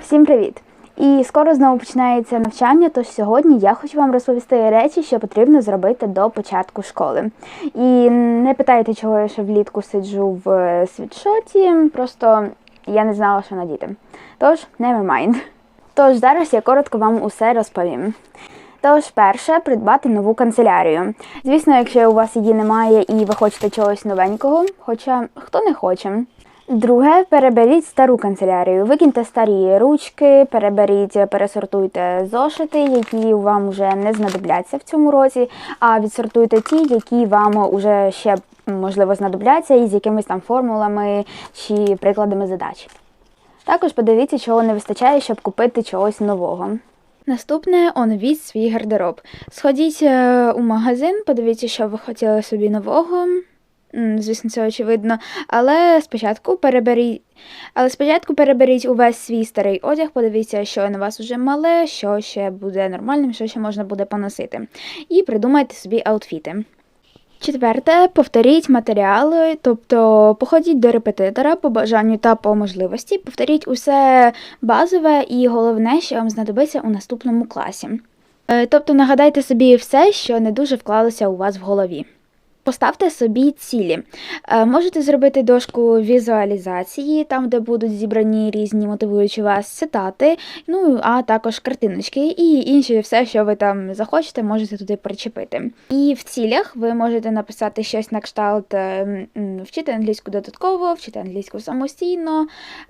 Всім привіт! І скоро знову починається навчання, тож сьогодні я хочу вам розповісти речі, що потрібно зробити до початку школи. І не питайте, чого я ще влітку сиджу в світшоті, просто я не знала, що надіти. Тож, never mind. Тож зараз я коротко вам усе розповім. Тож, перше, придбати нову канцелярію. Звісно, якщо у вас її немає і ви хочете чогось новенького, хоча хто не хоче. Друге, переберіть стару канцелярію. Викиньте старі ручки, переберіть, пересортуйте зошити, які вам вже не знадобляться в цьому році, а відсортуйте ті, які вам уже ще можливо знадобляться, і з якимись там формулами чи прикладами задач. Також подивіться, чого не вистачає, щоб купити чогось нового. Наступне оновіть свій гардероб. Сходіть е, у магазин, подивіться, що ви хотіли собі нового. Звісно, це очевидно. Але спочатку переберіть. Але спочатку переберіть увесь свій старий одяг, подивіться, що на вас вже мале, що ще буде нормальним, що ще можна буде поносити. І придумайте собі аутфіти. Четверте, повторіть матеріали, тобто походіть до репетитора по бажанню та по можливості, повторіть усе базове і головне, що вам знадобиться у наступному класі. Е, Тобто нагадайте собі все, що не дуже вклалося у вас в голові. Поставте собі цілі. Е, Можете зробити дошку візуалізації, там, де будуть зібрані різні мотивуючі вас цитати, ну а також картиночки і інше все, що ви там захочете, можете туди причепити. І в цілях ви можете написати щось на кшталт е, вчити англійську додатково, вчити англійську самостійно,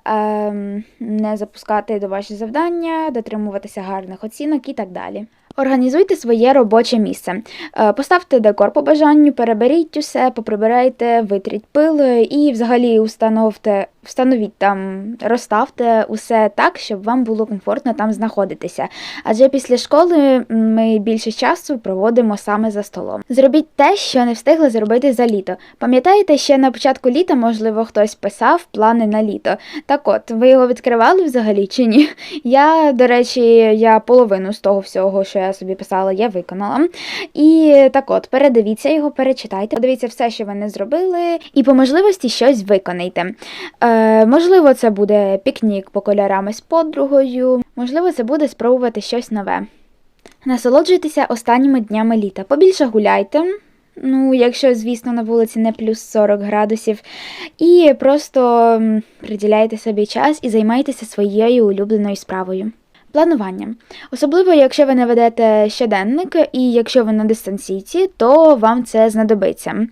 е, не запускати домашні завдання, дотримуватися гарних оцінок і так далі. Організуйте своє робоче місце. Е, Поставте декор по бажанню, переберіть усе, поприбирайте, витріть пил і взагалі установте, встановіть там, розставте усе так, щоб вам було комфортно там знаходитися. Адже після школи ми більше часу проводимо саме за столом. Зробіть те, що не встигли зробити за літо. Пам'ятаєте, ще на початку літа, можливо, хтось писав плани на літо. Так от, ви його відкривали взагалі чи ні? Я, до речі, я половину з того всього, що я собі писала, я виконала. І так от, передивіться його, перечитайте, подивіться все, що ви не зробили, і по можливості щось виконайте. Е, можливо, це буде пікнік по кольорами з подругою, можливо, це буде спробувати щось нове. Насолоджуйтеся останніми днями літа. Побільше гуляйте. Ну, якщо, звісно, на вулиці не плюс 40 градусів, і просто приділяйте собі час і займайтеся своєю улюбленою справою. Планування. Особливо, якщо ви не ведете щоденник, і якщо ви на дистанційці, то вам це знадобиться.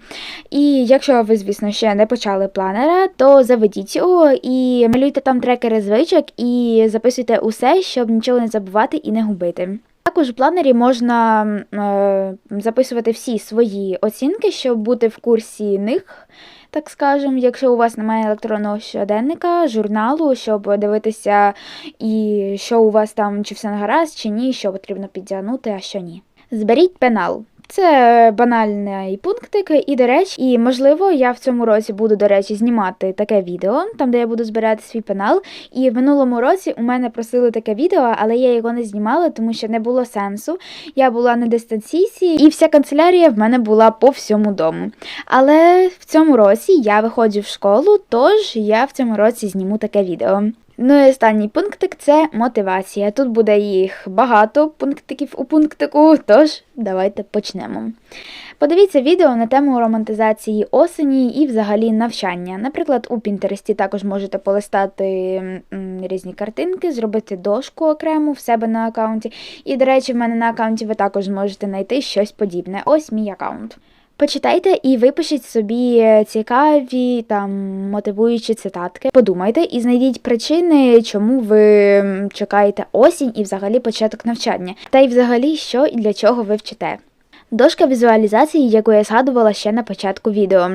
І якщо ви, звісно, ще не почали планера, то заведіть його і малюйте там трекери звичок і записуйте усе, щоб нічого не забувати і не губити. Також в планері можна е, записувати всі свої оцінки, щоб бути в курсі них, так скажем, якщо у вас немає електронного щоденника, журналу, щоб дивитися, і що у вас там, чи все гаразд, чи ні, що потрібно підтягнути, а що ні. Зберіть пенал. Це банальний пунктик, і до речі, і можливо, я в цьому році буду, до речі, знімати таке відео, там де я буду збирати свій пенал. І в минулому році у мене просили таке відео, але я його не знімала, тому що не було сенсу. Я була на дистанційці, і вся канцелярія в мене була по всьому дому. Але в цьому році я виходжу в школу, тож я в цьому році зніму таке відео. Ну і останній пунктик це мотивація. Тут буде їх багато пунктиків у пунктику, тож давайте почнемо. Подивіться відео на тему романтизації осені і взагалі навчання. Наприклад, у Пінтересті також можете полистати різні картинки, зробити дошку окрему в себе на аккаунті. І, до речі, в мене на аккаунті ви також зможете знайти щось подібне. Ось мій аккаунт. Почитайте і випишіть собі цікаві там мотивуючі цитатки. Подумайте і знайдіть причини, чому ви чекаєте осінь і взагалі початок навчання, та й взагалі що і для чого ви вчите. Дошка візуалізації, яку я згадувала ще на початку відео.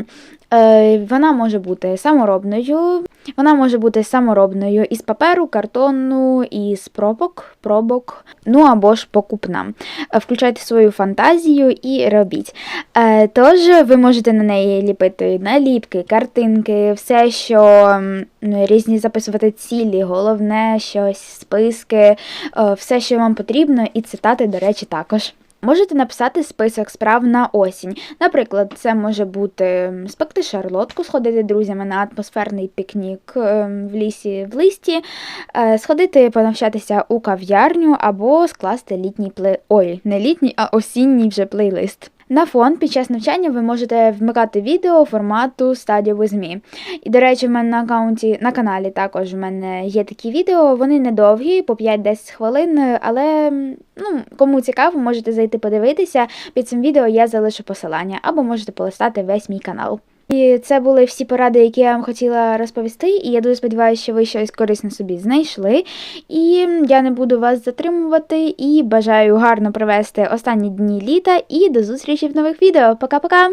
Е, вона може бути саморобною, вона може бути саморобною із паперу, картону, із пробок, пробок, ну або ж покупна. Е, Включайте свою фантазію і робіть. Е, Тож ви можете на неї ліпити наліпки, картинки, все, що різні записувати цілі, головне щось, списки, все, що вам потрібно, і цитати, до речі, також. Можете написати список справ на осінь. Наприклад, це може бути спекти шарлотку, сходити друзями на атмосферний пікнік ем, в лісі в листі, е, сходити понавчатися у кав'ярню або скласти літній плей... Ой, не літній, а осінній вже плейлист. На фон під час навчання ви можете вмикати відео формату Study with Me. І, до речі, в мене на аккаунті на каналі також в мене є такі відео. Вони недовгі, по 5-10 хвилин, але ну, кому цікаво, можете зайти подивитися. Під цим відео я залишу посилання, або можете полистати весь мій канал. І це були всі поради, які я вам хотіла розповісти. І я дуже сподіваюся, що ви щось корисне собі знайшли. І я не буду вас затримувати. І бажаю гарно провести останні дні літа. І до зустрічі в нових відео. Пока-пока!